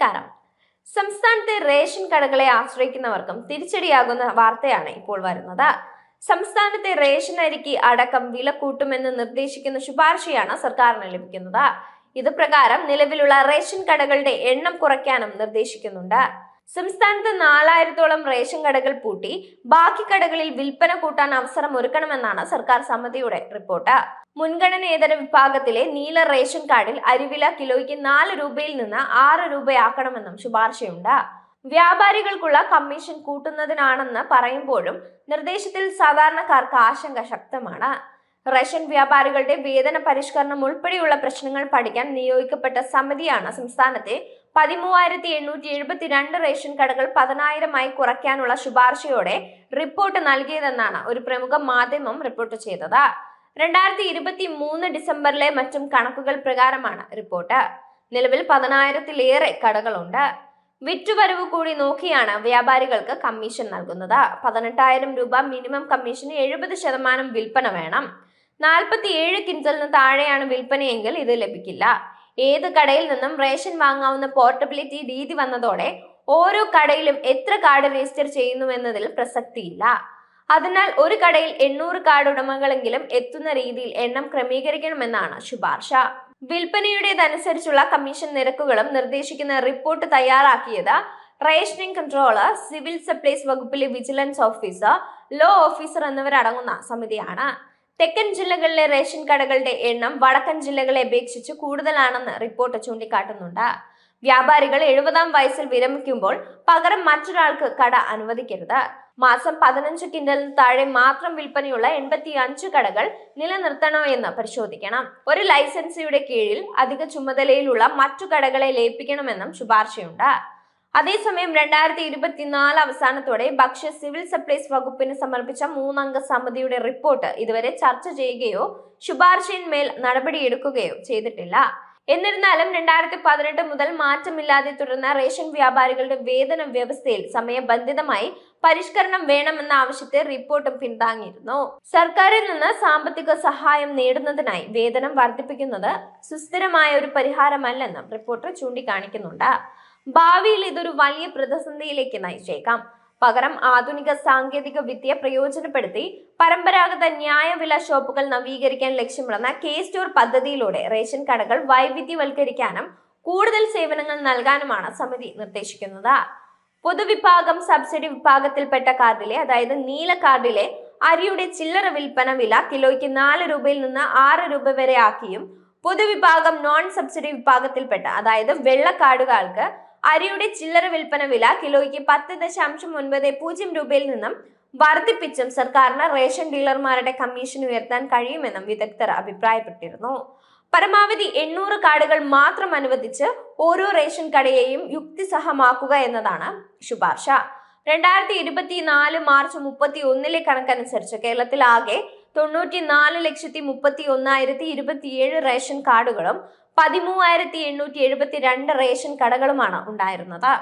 നമസ്കാരം. സംസ്ഥാനത്തെ റേഷൻ കടകളെ ആശ്രയിക്കുന്നവർക്കും തിരിച്ചടിയാകുന്ന വാർത്തയാണ് ഇപ്പോൾ വരുന്നത്. സംസ്ഥാനത്തെ റേഷൻ അരിക്ക് അടക്കം വില കൂട്ടുമെന്ന് നിർദ്ദേശിക്കുന്ന ശുപാർശയാണ് സർക്കാരിന് ലഭിക്കുന്നത്. ഇത് പ്രകാരം നിലവിലുള്ള റേഷൻ കടകളുടെ എണ്ണം കുറയ്ക്കാനും നിർദ്ദേശിക്കുന്നുണ്ട്. സംസ്ഥാനത്ത് നാലായിരത്തോളം റേഷൻ കടകൾ പൂട്ടി. ബാക്കി കടകളിൽ വിൽപ്പന കൂട്ടാൻ അവസരം ഒരുക്കണമെന്നാണ് സർക്കാർ സമിതിയുടെ റിപ്പോർട്ട്. മുൻഗണനേതര വിഭാഗത്തിലെ നീല റേഷൻ കാർഡിൽ അരിവില കിലോയ്ക്ക് നാല് രൂപയിൽ നിന്ന് ആറ് രൂപയാക്കണമെന്നും ശുപാർശയുണ്ട്. വ്യാപാരികൾക്കുള്ള കമ്മീഷൻ കൂട്ടുന്നതിനാണെന്ന് പറയുമ്പോഴും നിർദ്ദേശത്തിൽ സാധാരണക്കാർക്ക് ആശങ്ക ശക്തമാണ്. റേഷൻ വ്യാപാരികളുടെ വേതന പരിഷ്കരണം ഉൾപ്പെടെയുള്ള പ്രശ്നങ്ങൾ പഠിക്കാൻ നിയോഗിക്കപ്പെട്ട സമിതിയാണ് സംസ്ഥാനത്തെ പതിമൂവായിരത്തി എണ്ണൂറ്റി എഴുപത്തിരണ്ട് റേഷൻ കടകൾ പതിനായിരമായി കുറയ്ക്കാനുള്ള ശുപാർശയോടെ റിപ്പോർട്ട് നൽകിയതെന്നാണ് ഒരു പ്രമുഖ മാധ്യമം റിപ്പോർട്ട് ചെയ്തത്. രണ്ടായിരത്തി ഇരുപത്തി മൂന്ന് ഡിസംബറിലെ മറ്റും കണക്കുകൾ പ്രകാരമാണ് റിപ്പോർട്ട്. നിലവിൽ പതിനായിരത്തിലേറെ കടകളുണ്ട്. വിറ്റുവരവ് കൂടി നോക്കിയാണ് വ്യാപാരികൾക്ക് കമ്മീഷൻ നൽകുന്നത്. പതിനെട്ടായിരം രൂപ മിനിമം കമ്മീഷന് എഴുപത് ശതമാനം വിൽപ്പന വേണം. നാൽപ്പത്തി ഏഴ് കിൻസലിന് താഴെയാണ് വിൽപ്പനയെങ്കിൽ ഇത് ലഭിക്കില്ല. ഏത് കടയിൽ നിന്നും റേഷൻ വാങ്ങാവുന്ന പോർട്ടബിലിറ്റി രീതി വന്നതോടെ ഓരോ കടയിലും എത്ര കാർഡ് രജിസ്റ്റർ ചെയ്യുന്നു എന്നതിൽ പ്രസക്തിയില്ല. അതിനാൽ ഒരു കടയിൽ എണ്ണൂറ് കാർഡ് ഉടമകളെങ്കിലും എത്തുന്ന രീതിയിൽ എണ്ണം ക്രമീകരിക്കണമെന്നാണ് ശുപാർശ. വിൽപ്പനയുടേതനുസരിച്ചുള്ള കമ്മീഷൻ നിരക്കുകളും നിർദ്ദേശിക്കുന്ന റിപ്പോർട്ട് തയ്യാറാക്കിയത് റേഷനിംഗ് കൺട്രോളർ സിവിൽ സപ്ലൈസ് വകുപ്പിലെ വിജിലൻസ് ഓഫീസർ ലോ ഓഫീസർ എന്നിവരടങ്ങുന്ന സമിതിയാണ്. തെക്കൻ ജില്ലകളിലെ റേഷൻ കടകളുടെ എണ്ണം വടക്കൻ ജില്ലകളെ അപേക്ഷിച്ച് കൂടുതലാണെന്ന് റിപ്പോർട്ട് ചൂണ്ടിക്കാട്ടുന്നുണ്ട്. വ്യാപാരികൾ എഴുപതാം വയസ്സിൽ വിരമിക്കുമ്പോൾ പകരം മറ്റൊരാൾക്ക് കട അനുവദിക്കരുത്. മാസം പതിനഞ്ച് കിൻഡലിന് താഴെ മാത്രം വിൽപ്പനയുള്ള എൺപത്തി അഞ്ച് കടകൾ നിലനിർത്തണോ എന്ന് പരിശോധിക്കണം. ഒരു ലൈസൻസിയുടെ കീഴിൽ അധിക ചുമതലയിലുള്ള മറ്റു കടകളെ ലയിപ്പിക്കണമെന്നും ശുപാർശയുണ്ട്. അതേസമയം രണ്ടായിരത്തി ഇരുപത്തിനാല് അവസാനത്തോടെ ഭക്ഷ്യ സിവിൽ സപ്ലൈസ് വകുപ്പിന് സമർപ്പിച്ച മൂന്നംഗ സമിതിയുടെ റിപ്പോർട്ട് ഇതുവരെ ചർച്ച ചെയ്യുകയോ ശുപാർശയിന്മേൽ നടപടിയെടുക്കുകയോ ചെയ്തിട്ടില്ല. എന്നിരുന്നാലും രണ്ടായിരത്തി പതിനെട്ട് മുതൽ മാറ്റമില്ലാതെ തുടർന്ന റേഷൻ വ്യാപാരികളുടെ വേതന വ്യവസ്ഥയിൽ സമയബന്ധിതമായി പരിഷ്കരണം വേണമെന്ന ആവശ്യത്തെ റിപ്പോർട്ടും പിന്താങ്ങിയിരുന്നു സർക്കാരിൽ നിന്ന് സാമ്പത്തിക സഹായം നേടുന്നതിനായി വേതനം വർദ്ധിപ്പിക്കുന്നത് സുസ്ഥിരമായ ഒരു പരിഹാരമല്ലെന്നും റിപ്പോർട്ട് ചൂണ്ടിക്കാണിക്കുന്നുണ്ട്. ഭാവിയിൽ ഇതൊരു വലിയ പ്രതിസന്ധിയിലേക്ക് നയിച്ചേക്കാം. പകരം ആധുനിക സാങ്കേതിക വിദ്യ പ്രയോജനപ്പെടുത്തി പരമ്പരാഗത ന്യായവില ഷോപ്പുകൾ നവീകരിക്കാൻ ലക്ഷ്യമിടുന്ന കെ സ്റ്റോർ പദ്ധതിയിലൂടെ റേഷൻ കടകൾ വൈവിധ്യവൽക്കരിക്കാനും കൂടുതൽ സേവനങ്ങൾ നൽകാനുമാണ് സമിതി നിർദ്ദേശിക്കുന്നത്. പൊതുവിഭാഗം സബ്സിഡി വിഭാഗത്തിൽപ്പെട്ട കാർഡിലെ അതായത് നീല കാർഡിലെ അരിയുടെ ചില്ലറ വിൽപ്പന വില കിലോയ്ക്ക് നാല് രൂപയിൽ നിന്ന് ആറ് രൂപ വരെ ആക്കിയും പൊതുവിഭാഗം നോൺ സബ്സിഡി വിഭാഗത്തിൽപ്പെട്ട അതായത് വെള്ള കാർഡുകാർക്ക് അരിയുടെ ചില്ലറ വിൽപ്പന വില കിലോയ്ക്ക് പത്ത് ദശാംശം ഒൻപത് പൂജ്യം രൂപയിൽ നിന്നും വർദ്ധിപ്പിച്ചും സർക്കാരിന് റേഷൻ ഡീലർമാരുടെ കമ്മീഷൻ ഉയർത്താൻ കഴിയുമെന്നും വിദഗ്ധർ അഭിപ്രായപ്പെട്ടിരുന്നു. പരമാവധി എണ്ണൂറ് കാർഡുകൾ മാത്രം അനുവദിച്ച് ഓരോ റേഷൻ കടയെയും യുക്തിസഹമാക്കുക എന്നതാണ് ശുപാർശ. രണ്ടായിരത്തി ഇരുപത്തിനാല് മാർച്ച് മുപ്പത്തി ഒന്നിലെ കണക്കനുസരിച്ച് കേരളത്തിൽ ആകെ തൊണ്ണൂറ്റി നാല് ലക്ഷത്തി മുപ്പത്തി ഒന്നായിരത്തി ഇരുപത്തിയേഴ് റേഷൻ കാർഡുകളും പതിമൂവായിരത്തി എണ്ണൂറ്റി എഴുപത്തി രണ്ട് റേഷൻ കടകളുമാണ് ഉണ്ടായിരുന്നത്.